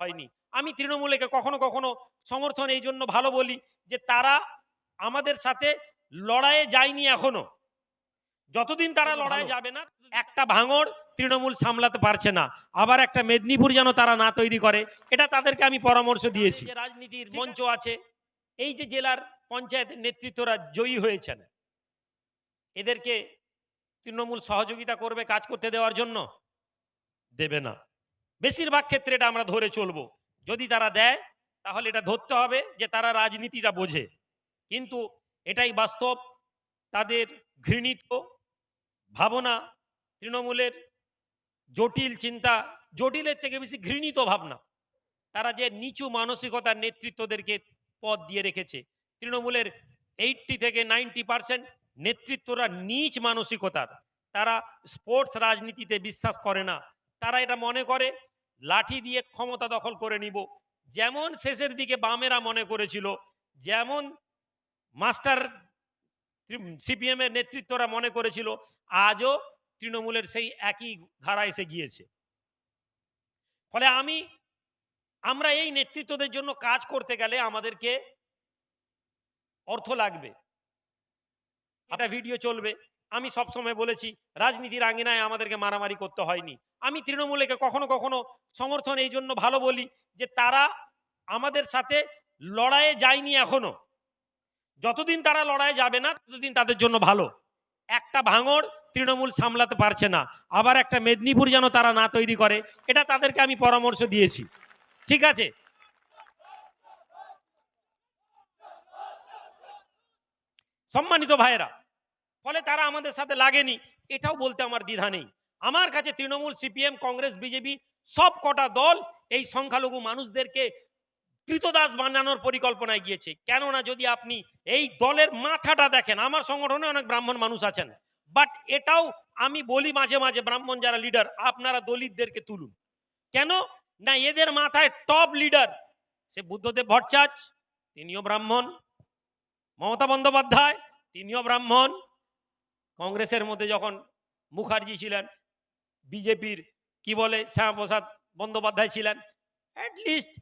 হয়নি। আমি তৃণমূলকে কখনো কখনো সমর্থন এই জন্য ভালো বলি যে তারা আমাদের সাথে লড়াইয়ে যায়নি এখনও। যতদিন তারা লড়াই যাবে না একটা ভাঙড় তৃণমূল সামলাতে পারছে না। আবার একটা মেদিনীপুর যেন তারা না তৈরি করে এটা তাদেরকে আমি পরামর্শ দিয়েছি। রাজনীতির মঞ্চ আছে? এই যে জেলার পঞ্চায়েতের নেতৃত্বরা জয়ী হয়েছেন এদেরকে তৃণমূল সহযোগিতা করবে কাজ করতে দেওয়ার জন্য? দেবে না। বেশিরভাগ ক্ষেত্রে এটা আমরা ধরে চলবো। যদি তারা দেয়, তাহলে এটা ধরতে হবে যে তারা রাজনীতিটা বোঝে। কিন্তু এটাই বাস্তব, তাদের ঘৃণিত ভাবনা, তৃণমূলের জটিল চিন্তা, জটিলের থেকে বেশি ঘৃণিত ভাবনা। তারা যে নিচু মানসিকতার নেতৃত্বদেরকে পদ দিয়ে রেখেছে। তৃণমূলের এইটটি থেকে নাইনটি পার্সেন্ট নেতৃত্বরা নিচ মানসিকতার। তারা স্পোর্টস রাজনীতিতে বিশ্বাস করে না। তারা এটা মনে করে লাঠি দিয়ে ক্ষমতা দখল করে নিব। যেমন শেষের দিকে বামেরা মনে করেছিল, যেমন মাস্টার সিপিএম এর নেতৃত্বরা মনে করেছিল, আজও তৃণমূলের সেই একই ধারা এসে গিয়েছে। ফলে আমি, আমরা এই নেতৃত্বদের জন্য কাজ করতে গেলে আমাদেরকে অর্থ লাগবে। একটা ভিডিও চলবে। আমি সবসময় বলেছি, রাজনীতির আঙিনায় আমাদেরকে মারামারি করতে হয়নি। আমি তৃণমূলকে কখনো কখনো সমর্থন এই জন্য ভালো বলি যে তারা আমাদের সাথে লড়াইয়ে যায়নি এখনও। যতদিন তারা লড়াই যাবে না, ততদিন তাদের জন্য ভালো। একটা ভাঙড় তৃণমূল সামলাতে পারছে না। আবার একটা মেদিনীপুর যেন তারা না তৈরি করে, এটা তাদেরকে আমি পরামর্শ দিয়েছি। ঠিক আছে? সম্মানিত ভাইয়েরা ফলে তারা আমাদের সাথে লাগেনি। এটাও বলতে আমার দ্বিধা নেই। আমার কাছে তৃণমূল, সিপিএম, কংগ্রেস, বিজেপি সব কটা দল এই সংখ্যালঘু মানুষদেরকে কৃতদাস বানানোর পরিকল্পনায় গিয়েছে। কেননা যদি আপনি এই দলের মাথাটা দেখেন, আমার সংগঠনে অনেক ব্রাহ্মণ মানুষ আছেন, বাট এটাও আমি বলি মাঝে মাঝে ব্রাহ্মণ যারা লিডার, আপনারা দলিতদেরকে তুলুন। কেন? না, এদের মাথায় টপ লিডার সে বুদ্ধদেব ভট্টাচার্য, তিনিও ব্রাহ্মণ, মমতা বন্দ্যোপাধ্যায়, তিনিও ব্রাহ্মণ কংগ্রেসের মধ্যে যখন মুখার্জি ছিলেন, বিজেপির, কি বলে শ্যামাপ্রসাদ বন্দ্যোপাধ্যায় ছিলেন অ্যাটলিস্ট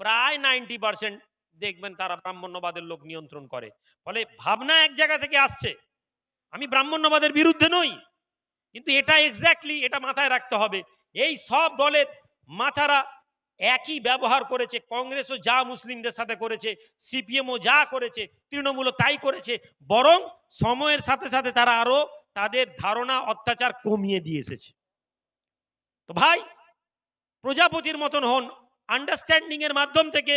প্রায় নাইনটি পার্সেন্ট দেখবেন তারা ব্রাহ্মণ্যবাদের লোক নিয়ন্ত্রণ করে। ফলে ভাবনা এক জায়গা থেকে আসছে, আমি ব্রাহ্মণ্যবাদের বিরুদ্ধে নই, কিন্তু এটা এক্স্যাক্টলি এটা মাথায় রাখতে হবে। এই সব দলের মাথারা একই ব্যবহার করেছে, কংগ্রেসও যা মুসলিমদের সাথে করেছে, সিপিএমও যা করেছে, তৃণমূলও তাই করেছে, বরং সময়ের সাথে সাথে তারা আরও তাদের ধারণা, অত্যাচার কমিয়ে দিয়ে এসেছে। তো ভাই, প্রজাপতির মতন হন আন্ডারস্ট্যান্ডিং এর মাধ্যম থেকে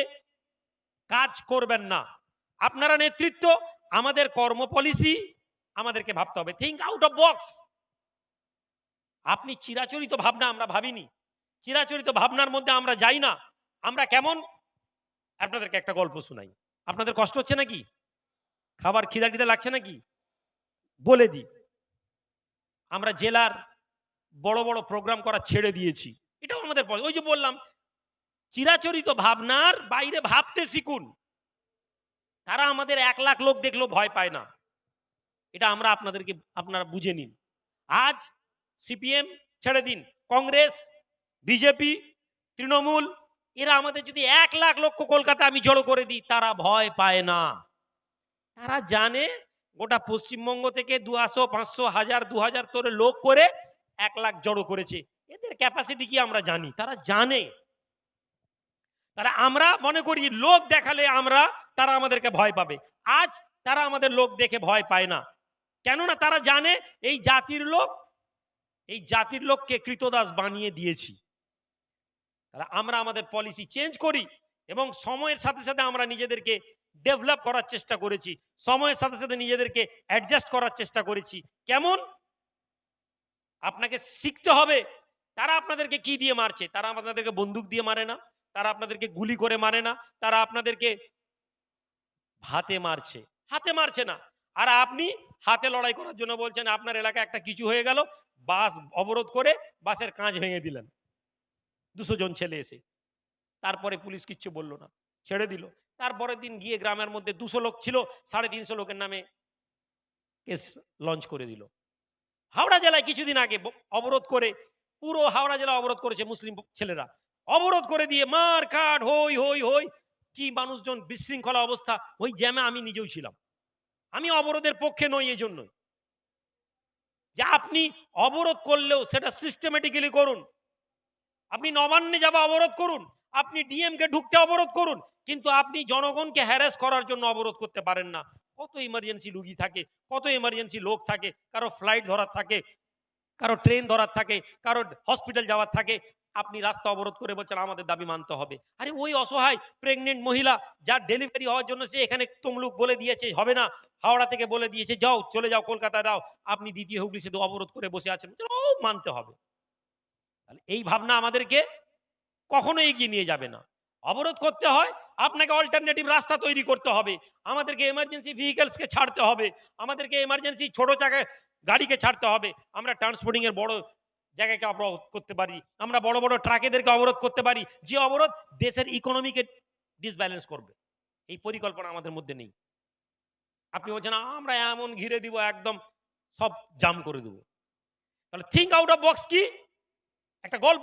কাজ করবেন না। আপনারা নেতৃত্ব, আমাদের কর্ম পলিসি আমাদেরকে ভাবতে হবে। থিঙ্ক আউট অফ বক্স আপনি চিরাচরিত ভাবনা আমরা ভাবিনি। চিরাচরিত ভাবনার মধ্যে আমরা যাই না, আমরা কেমন? আপনাদেরকে একটা গল্প শোনাই। আপনাদের কষ্ট হচ্ছে নাকি? খাবার খিদা টিদা লাগছে নাকি? বলে দিই। আমরা জেলার বড় বড় প্রোগ্রাম করা ছেড়ে দিয়েছি। এটাও আমাদের ওই যে বললাম, চিরাচরিত ভাবনার বাইরে ভাবতে শিখুন। তারা আমাদের এক লাখ লোক দেখলেও ভয় পায় না। এটা আমরা আপনাদেরকে, আপনারা বুঝে নিন। আজ সিপিএম ছেড়ে দিন, কংগ্রেস বিজেপি, তৃণমূল, এরা আমাদের যদি এক লাখ লক্ষ কলকাতা আমি জড়ো করে দিই, তারা ভয় পায় না। তারা জানে গোটা পশ্চিমবঙ্গ থেকে দুশো পাঁচশো, হাজার, দু হাজার তোরে লোক করে এক লাখ জড়ো করেছে। এদের ক্যাপাসিটি কি আমরা জানি? তারা জানে। তারা আমরা মনে করি লোক দেখালে আমরা, তারা আমাদেরকে ভয় পাবে। আজ তারা আমাদের লোক দেখে ভয় পায় না। কেননা তারা জানে এই জাতির লোক, এই জাতির লোককে কৃতদাস বানিয়ে দিয়েছি। তারা আমরা আমাদের পলিসি চেঞ্জ করি এবং সময়ের সাথে সাথে আমরা নিজেদেরকে ডেভেলপ করার চেষ্টা করেছি, সময়ের সাথে সাথে নিজেদেরকে অ্যাডজাস্ট করার চেষ্টা করেছি। কেমন? আপনাকে শিখতে হবে তারা আপনাদেরকে কি দিয়ে মারছে? তারা আপনাদেরকে বন্দুক দিয়ে মারে না, তারা আপনাদেরকে গুলি করে মারে না, তারা আপনাদেরকে হাতে মারছে। হাতে মারছে না। আর আপনি হাতে লড়াই করার জন্য বলছেন, আপনার এলাকায় একটা কিছু হয়ে গেল, বাস অবরোধ করে বাসের কাঁচ ভেঙে দিলেন। দুশো জন ছেলে এসে। তারপরে পুলিশ কিচ্ছু বলল না, ছেড়ে দিল। তারপরের দিন গিয়ে গ্রামের মধ্যে দুশো লোক ছিল, সাড়ে তিনশো লোকের নামে কেস লঞ্চ করে দিল। হাওড়া জেলায় কিছুদিন আগে অবরোধ করে, পুরো হাওড়া জেলা অবরোধ করেছে মুসলিম ছেলেরা। অবরোধ করে দিয়ে মার কাট, হই হই হই, কি মানুষজন বিশৃঙ্খলা অবস্থা, ওই জ্যামে আমি নিজেও ছিলাম। আমি অবরোধের পক্ষে নই এই জন্যই যে আপনি অবরোধ করলেও সেটা সিস্টেমেটিক্যালি করুন। আপনি নবান্নে যাবা অবরোধ করুন, আপনি ডিএমকে ঢুকতে অবরোধ করুন, কিন্তু আপনি জনগণকে হ্যারাস করার জন্য অবরোধ করতে পারেন না। কত ইমার্জেন্সি রুগী থাকে, কত ইমার্জেন্সি লোক থাকে, কারও ফ্লাইট ধরার থাকে, কারও ট্রেন ধরার থাকে, কারও হসপিটাল যাওয়ার থাকে, আপনি রাস্তা অবরোধ করে বলছেন, আমাদের দাবি মানতে হবে। আরে ওই অসহায় প্রেগনেন্ট মহিলা, যার ডেলিভারি হওয়ার জন্য সে এখানে তমলুক বলে দিয়েছে, হবে না। হাওড়া থেকে বলে দিয়েছে, যাও, চলে যাও কলকাতা যাও আপনি দ্বিতীয় হুগলি সেতু অবরোধ করে বসে আছেন। ও মানতে হবে। তাহলে এই ভাবনা আমাদেরকে কখনো এগিয়ে নিয়ে যাবে না। অবরোধ করতে হয়, আপনাকে অল্টারনেটিভ রাস্তা তৈরি করতে হবে। আমাদেরকে এমার্জেন্সি ভেহিকেলসকে ছাড়তে হবে, আমাদেরকে এমার্জেন্সি ছোট চাকায় গাড়িকে ছাড়তে হবে। আমরা ট্রান্সপোর্টিং এর বড় জায়গাকে অবরোধ করতে পারি, আমরা বড় বড় ট্রাকেদেরকে অবরোধ করতে পারি। যে অবরোধ দেশের ইকোনমিকে ডিসব্যালেন্স করবে। এই পরিকল্পনা আমাদের মধ্যে নেই। আপনি বলছেন, আমরা এমন ঘিরে দিব, একদম সব জাম করে দেবো। তাহলে থিঙ্ক আউট অফ বক্স কি? একটা গল্প